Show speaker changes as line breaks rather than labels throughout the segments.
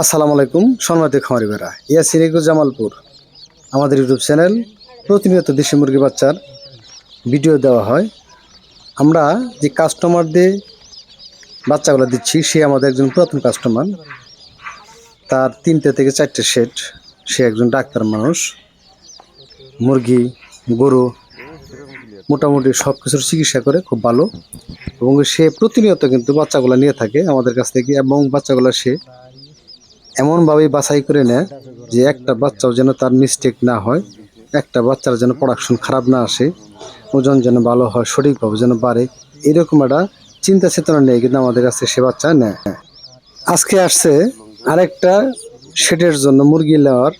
আসসালামু আলাইকুম, সম্মানিত খামারি বেড়া ইয়া সিরিগু জামালপুর, আমাদের ইউটিউব চ্যানেল প্রতিনিয়ত দেশি মুরগি বাচ্চার ভিডিও দেওয়া হয়। আমরা যে কাস্টমারদের বাচ্চাগুলো দিচ্ছি, সে আমাদের একজন পুরাতন কাস্টমার তার তিনটে থেকে চারটে সেট সে একজন ডাক্তার মানুষ। মুরগি, গরু, মোটামুটি সব কিছুর চিকিৎসা করে, খুব ভালো। এবং সে প্রতিনিয়ত কিন্তু বাচ্চাগুলো নিয়ে থাকে আমাদের কাছ থেকে এবং বাচ্চাগুলো সে এমনভাবে বাছাই করে নেয় যে একটা বাচ্চাও যেন তার মিস্টেক না হয়, একটা বাচ্চার যেন প্রোডাকশন খারাপ না আসে, ওজন যেন ভালো হয়, সঠিকভাবে যেন বাড়ে এরকম একটা চিন্তা চেতনা নেই কিন্তু আমাদের কাছে সে বাচ্চা নেয়। আজকে আসছে আরেকটা শেডের জন্য মুরগি নেওয়ার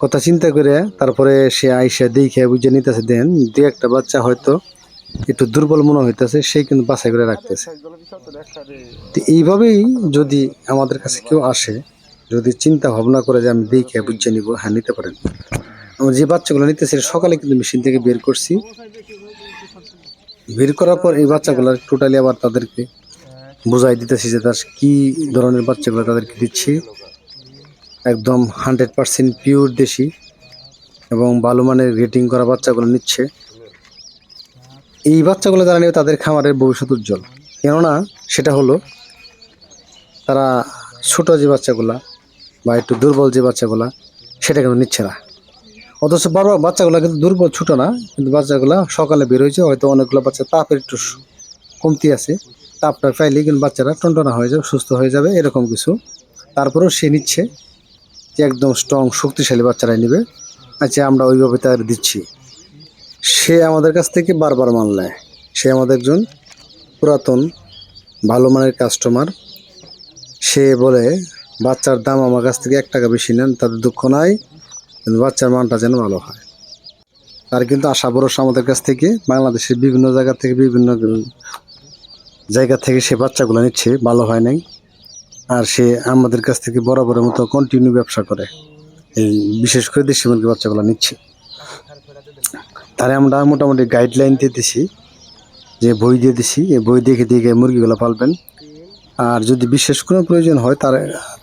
কথা চিন্তা করে, তারপরে সে আইসা দেখে বুঝে নিতেছে, দেন দু একটা বাচ্চা হয়তো একটু দুর্বল মনে হইতেছে সেই কিন্তু বাছাই করে রাখতেছে। তো এইভাবেই যদি আমাদের কাছে কেউ আসে, যদি চিন্তা ভাবনা করে যে আমি দেখে বুঝে নিব হ্যাঁ নিতে পারেন। আমরা যে বাচ্চাগুলো নিতেছি সকালে কিন্তু মেশিন থেকে বের করছি। বের করার পর এই বাচ্চাগুলো টোটালি আবার তাদেরকে বোঝাই দিতেছি যে তার কি ধরনের বাচ্চাগুলো তাদেরকে দিচ্ছি। একদম হান্ড্রেড পার্সেন্ট পিওর দেশি এবং ভালো মানের রেটিং করা বাচ্চাগুলো নিচ্ছে। এই বাচ্চাগুলো যারা নেবে তাদের খামারের ভবিষ্যৎ উজ্জ্বল। কেননা সেটা হলো, তারা ছোট যে বাচ্চাগুলা বা একটু দুর্বল যে বাচ্চাগুলা, সেটা কিন্তু নিচ্ছে না। অথচ বড় বাচ্চাগুলো কিন্তু দুর্বল, ছোটো না, কিন্তু বাচ্চাগুলা সকালে বের হয়েছে, হয়তো অনেকগুলো বাচ্চা তাপের একটু কমতি আছে। তাপটা পাইলে কিন্তু বাচ্চারা টনটনা হয়ে যাবে, সুস্থ হয়ে যাবে, এরকম কিছু। তারপরেও সে নিচ্ছে যে একদম স্ট্রং শক্তিশালী বাচ্চারাই নেবে। আচ্ছা আমরা ওইভাবে তাদের দিচ্ছি। সে আমাদের কাছ থেকে বারবার মাল নেয়। সে আমাদের একজন পুরাতন, ভালো মানের কাস্টমার সে বলে, বাচ্চার দাম আমার কাছ থেকে এক টাকা বেশি নেন তাদের দুঃখ নাই, কিন্তু বাচ্চার মানটা যেন ভালো হয়। তার কিন্তু আশা ভরসা আমাদের কাছ থেকে। বাংলাদেশের বিভিন্ন জায়গা থেকে, বিভিন্ন জায়গা থেকে সে বাচ্চাগুলো নিচ্ছে, ভালো হয় নাই। আর সে আমাদের কাছ থেকে বরাবরের মতো কন্টিনিউ ব্যবসা করে। বিশেষ করে দেশি মুরগি বাচ্চাগুলো নিচ্ছে। তারে আমরা মোটামুটি গাইডলাইন দিয়ে দিছি, যে বই দিয়ে দিছি এই বই দেখে দেখে মুরগিগুলো পালবেন। আর যদি বিশেষ কোনো প্রয়োজন হয়, তার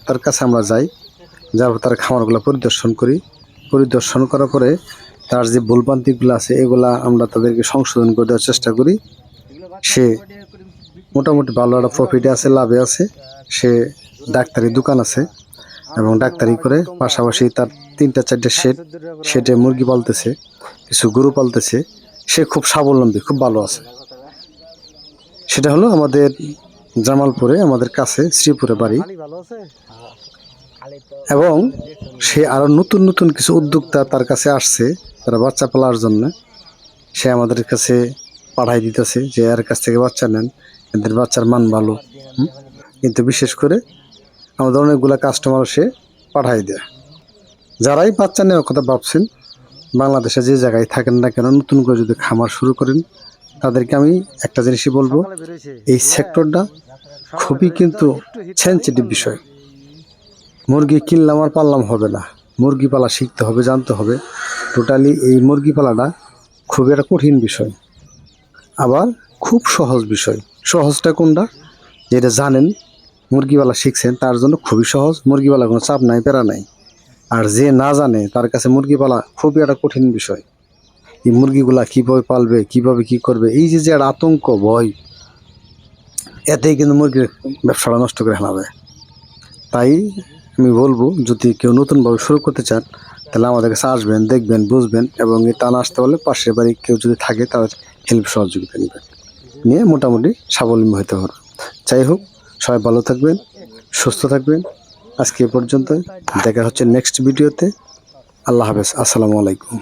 তার কাছে আমরা যাই, যার তার খামারগুলো পরিদর্শন করি। পরিদর্শন করার পরে তার যে ভুলপ্রান্তিকগুলো আছে, এগুলা আমরা তাদেরকে সংশোধন করে দেওয়ার চেষ্টা করি। সে মোটামুটি ভালো একটা প্রফিটে আছে, লাভে আছে। সে ডাক্তারি দোকান আছে। এবং ডাক্তারি করে পাশাপাশি তার তিনটা, চারটে শেড শেডে মুরগি পালতেছে, কিছু গরু পালতেছে। সে খুব স্বাবলম্বী, খুব ভালো আছে। সেটা হলো আমাদের জামালপুরে, আমাদের কাছে, শ্রীপুরে বাড়ি। এবং সে আরও নতুন নতুন কিছু উদ্যোক্তা তার কাছে আসছে, তারা বাচ্চা পালার জন্য। সে আমাদের কাছে পাঠাই দিতেছে যে, এর কাছ থেকে বাচ্চা নেন, এদের বাচ্চার মান ভালো। কিন্তু বিশেষ করে আমাদের অনেকগুলো কাস্টমার সে পাঠাই দেয়। যারাই বাচ্চা নেওয়ার কথা ভাবছেন, বাংলাদেশে যে জায়গায় থাকেন না কেন, নতুন করে যদি খামার শুরু করেন, তাদেরকে আমি একটা জিনিসই বলব, এই সেক্টরটা খুবই কিন্তু সেন্সিটিভ বিষয়। মুরগি কিনলাম আর পারলাম হবে না। মুরগি পালা শিখতে হবে, জানতে হবে। টোটালি এই মুরগি পালাটা খুবই একটা কঠিন বিষয়। আবার খুব সহজ বিষয়। সহজটা কোনটা? যেটা জানেন মুরগিওয়ালা শিখছেন, তার জন্য খুবই সহজ। মুরগিওয়ালা কোনো চাপ নাই, প্যারা নাই। আর যে না জানে, তার কাছে মুরগি পালা খুবই একটা কঠিন বিষয়। এই মুরগিগুলা কীভাবে পালবে, কীভাবে কি করবে, এই যে যে একটা আতঙ্ক, ভয়, এতেই কিন্তু মুরগির ব্যবসাটা নষ্ট করে ফেলাবে তাই আমি বলব, যদি কেউ নতুনভাবে শুরু করতে চান, তাহলে আমাদের কাছে আসবেন, দেখবেন, বুঝবেন এবং এই টানা আসতে পারলে পাশের বাড়ি কেউ যদি থাকে তাদের হেল্প সহযোগিতা নেবেন। নিয়ে মোটামুটি স্বাবলম্বী হতে পারবে যাই হোক সবাই ভালো থাকবেন, সুস্থ থাকবেন। আজকে এ পর্যন্ত দেখা হচ্ছে নেক্সট ভিডিওতে। আল্লাহ হাফেজ। আসসালামু আলাইকুম।